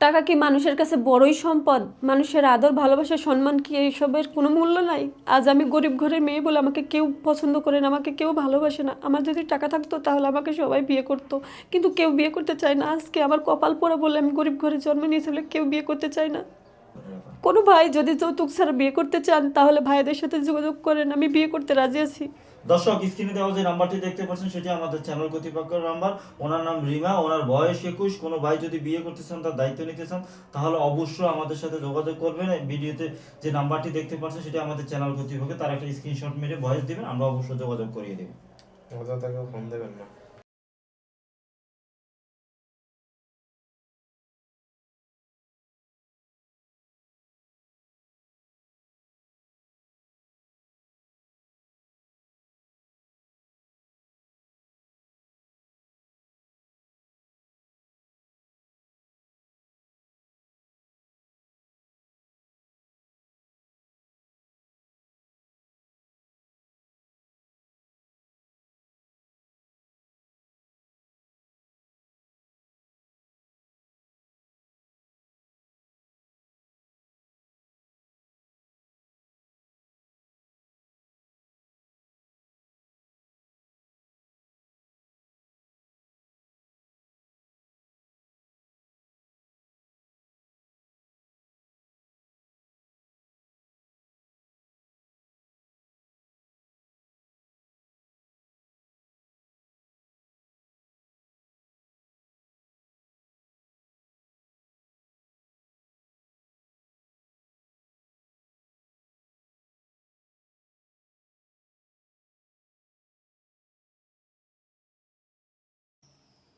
টাকা কি মানুষের কাছে বড়ই সম্পদ? মানুষের আদর, ভালোবাসা, সম্মান কি এইসবের কোনো মূল্য নাই? আজ আমি গরিব ঘরের মেয়ে বলে আমাকে কেউ পছন্দ করে না, আমাকে কেউ ভালোবাসে না। আমার যদি টাকা থাকতো তাহলে আমাকে সবাই বিয়ে করতো। কিন্তু কেউ বিয়ে করতে চায় না। আজকে আমার কপাল পড়া বলে আমি গরিব ঘরে জন্ম নিয়েছি বলে কেউ বিয়ে করতে চায় না। কোনো ভাই যদি যৌতুক ছাড়া বিয়ে করতে চান তাহলে ভাইদের সাথে যোগাযোগ করেন আমি বিয়ে করতে রাজি আছি। দর্শক স্ক্রিনে দেওয়া যে নাম্বারটি দেখতে পাচ্ছেন সেটি আমাদের চ্যানেল কর্তৃপক্ষের নাম্বার। ওনার নাম রিমা ওনার বয়স একুশ। কোনো ভাই যদি বিয়ে করতে চান তার দায়িত্ব নিতে চান তাহলে অবশ্যই আমাদের সাথে যোগাযোগ করবেন। এই ভিডিওতে যে নাম্বারটি দেখতে পাচ্ছেন সেটি আমাদের চ্যানেল কর্তৃপক্ষ তার একটা স্ক্রিনশট মেরে ভয়েস দিবেন আমরা অবশ্যই যোগাযোগ করিয়ে দেবো। ফোন দেবেন না।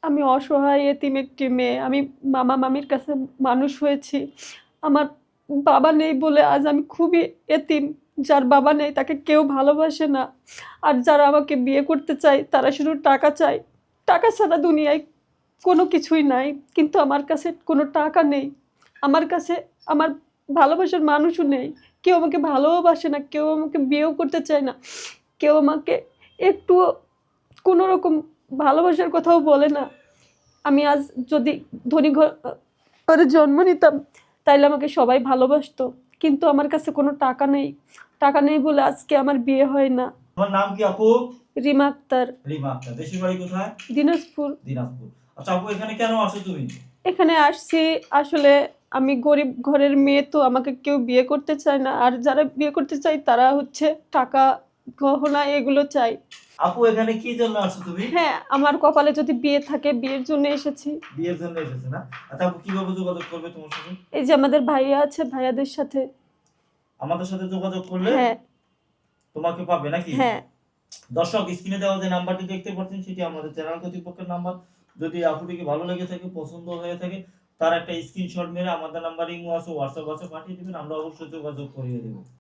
আমি অসহায় এতিম একটি মেয়ে আমি মামা মামির কাছে মানুষ হয়েছি। আমার বাবা নেই বলে আজ আমি খুবই এতিম, যার বাবা নেই তাকে কেউ ভালোবাসে না। আর যারা আমাকে বিয়ে করতে চায়, তারা শুধু টাকা চায়। টাকা ছাড়া দুনিয়ায় কোনো কিছুই নাই, কিন্তু আমার কাছে কোনো টাকা নেই। আমার কাছে আমার ভালোবাসার মানুষও নেই। কেউ আমাকে ভালোবাসে না, কেউ আমাকে বিয়েও করতে চায় না। কেউ আমাকে একটুও কোনো রকম ভালোবাসার কথাও বলে না। আমি আজ যদি ধনী ঘর- জন্ম নিতাম তাইলে আমাকে সবাই ভালোবাসতো। কিন্তু আমার কাছে কোনো টাকা নেই। টাকা নেই বলে আজকে আমার বিয়ে হয় না। তোমার নাম কি আপু? রিমা আক্তার। রিমা আক্তার। দেশের বাড়ি কোথায়? দিনাজপুর। দিনাজপুর। আচ্ছা আপু এখানে কেন আসো তুমি? এখানে আসছি। আসলে আমি গরিব ঘরের মেয়ে তো আমাকে কেউ বিয়ে করতে চায় না। আর যারা বিয়ে করতে চায় তারা হচ্ছে টাকা গহনা এগুলো চাই। আপু এখানে কি জন্য আসছো তুমি? হ্যাঁ আমার কপালে যদি বিয়ে থাকে বিয়ের জন্য এসেছি। বিয়ের জন্য এসেছে না? আচ্ছা আপু কীভাবে যোগাযোগ করবে তোমার সাথে? এই যে আমাদের ভাইয়া আছে ভাইয়াদের সাথে। আমাদের সাথে যোগাযোগ করলে হ্যাঁ। তোমাকে পাবে নাকি? হ্যাঁ। দর্শক স্ক্রিনে দেওয়া যে নাম্বারটি দেখতে পাচ্ছেন সেটি আমাদের চ্যানেল কর্তৃপক্ষের নাম্বার। যদি আপুটিকে ভালো লেগে থাকে পছন্দ হয়ে থাকে তার একটা স্ক্রিনশট মেরে আমাদের নাম্বার ইমো আছে হোয়াটসঅ্যাপ আছে পাঠিয়ে দিবেন আমরা অবশ্যই যোগাযোগ করিয়ে দেবো।